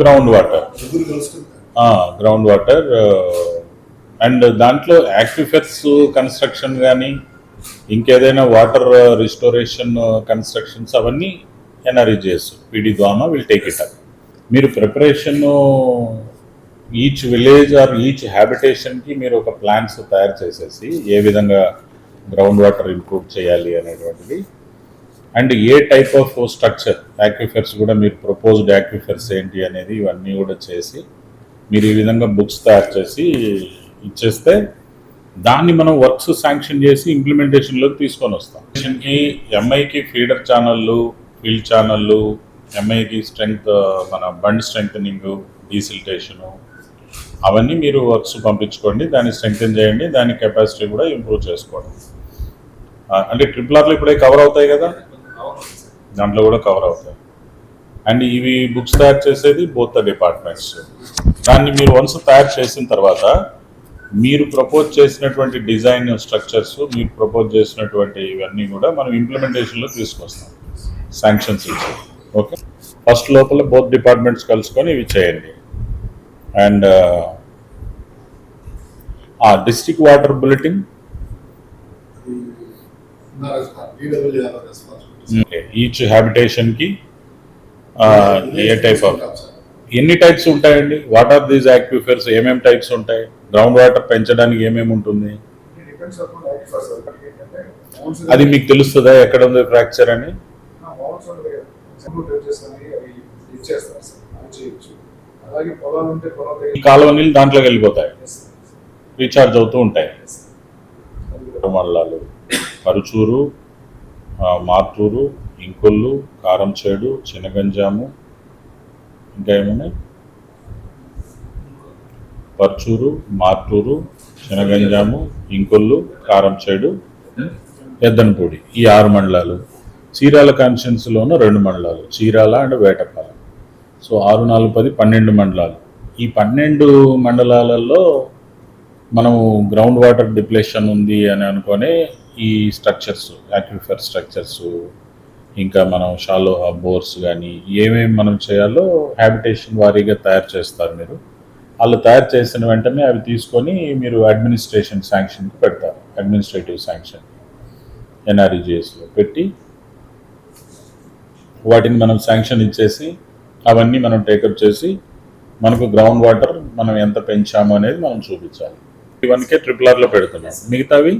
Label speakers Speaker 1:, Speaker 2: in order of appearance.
Speaker 1: Ground water ground water and దాంట్లో aquifers construction కానీ ఇంకేదైనా వాటర్ రిస్టోరేషన్ కన్స్ట్రక్షన్స్ అవన్నీ NREGS PD DWAMA will take it up మీరు preparation each village or each హ్యాబిటేషన్కి మీరు ఒక plans తయారు చేసేసి ఏ విధంగా గ్రౌండ్ వాటర్ ఇంప్రూవ్ చేయాలి అనేటువంటిది and a type of structure aquifers కూడా మీరు ప్రపోజ్డ్ యాక్విఫర్స్ ఏంటి అనేది ఇవన్నీ కూడా చేసి మీరు ఈ విధంగా బుక్స్ తయారు చేసి ఇచ్చేస్తే దాన్ని మనం వర్క్స్ శాంక్షన్ చేసి ఇంప్లిమెంటేషన్లోకి తీసుకొని వస్తాం. కి ఎంఐకి ఫీడర్ ఛానళ్ళు ఫీల్డ్ ఛానళ్ళు ఎంఐకి స్ట్రెంగ్త్ మన బండ్ స్ట్రెంగ్తనింగ్ డీసిల్టేషను అవన్నీ మీరు వర్క్స్ పంపించుకోండి దాన్ని స్ట్రెంగ్తన్ చేయండి దాని కెపాసిటీ కూడా ఇంప్రూవ్ చేసుకోండి. అంటే ట్రిపుల్ ఆర్లు ఇప్పుడే కవర్ అవుతాయి కదా? దాంట్లో కూడా కవర్ అవుతాయి. అండ్ ఇవి బుక్స్ తయారు చేసేది బోత్ డిపార్ట్మెంట్స్ దాన్ని మీరు వన్స్ తయారు చేసిన తర్వాత మీరు ప్రపోజ్ చేసినటువంటి డిజైన్ స్ట్రక్చర్స్ మీరు ప్రపోజ్ చేసినటువంటి ఇవన్నీ కూడా మనం ఇంప్లిమెంటేషన్లో తీసుకొస్తాం. శాంక్షన్స్ ఇచ్చి. ఓకే ఫస్ట్ లోపల బోత్ డిపార్ట్మెంట్స్ కలుసుకొని ఇవి చేయండి. And district water bulletin each హ్యాబిటేషన్కి a type of ఎన్ని టైప్స్ ఉంటాయండి? వాట్ ఆర్ దీస్ యాక్విఫర్స్ ఏమేమి టైప్స్ ఉంటాయి? గ్రౌండ్ వాటర్ పెంచడానికి ఏమేమి ఉంటుంది? అది మీకు తెలుస్తుందా? ఎక్కడ ఉంది ఫ్రాక్చర్ అని? కాలువ నీళ్ళు దాంట్లోకి వెళ్ళిపోతాయి. రీఛార్జ్ అవుతూ ఉంటాయి. మల్లాలు పరుచూరు ఆ, మార్తూరు ఇంకొల్లు కారంచేడు చినగంజాము ఇంకా ఏమున్నాయి? పర్చూరు మార్టూరు చినగంజాము ఇంకొల్లు కారంచేడు ఎద్దనపూడి ఈ ఆరు మండలాలు. చీరాల కాన్స్టిట్యున్సీలోనూ రెండు మండలాలు చీరాల అండ్ వేటపాలెం. సో ఆరు నాలుగు పది పన్నెండు మండలాలు. ఈ పన్నెండు మండలాలలో మనము గ్రౌండ్ వాటర్ డిప్లేషన్ ఉంది అని అనుకొని ఈ స్ట్రక్చర్స్ యాక్విఫర్ స్ట్రక్చర్స్ ఇంకా మనం షాలో బోర్స్ కానీ ఏమేమి మనం చేయాలో హ్యాబిటేషన్ వారీగా తయారు చేస్తారు మీరు. వాళ్ళు తయారు చేసిన వెంటనే అవి తీసుకొని మీరు అడ్మినిస్ట్రేషన్ శాంక్షన్కి పెడతారు. అడ్మినిస్ట్రేటివ్ శాంక్షన్ ఎన్ఆర్ఈజిఎస్లో పెట్టి వాటిని మనం శాంక్షన్ ఇచ్చేసి అవన్నీ మనం టేకప్ చేసి మనకు గ్రౌండ్ వాటర్ మనం ఎంత పెంచాము అనేది మనం చూపించాలి. ఇవన్నకే ట్రిపుల్ ఆర్లో పెడుతున్నాం మిగతావి?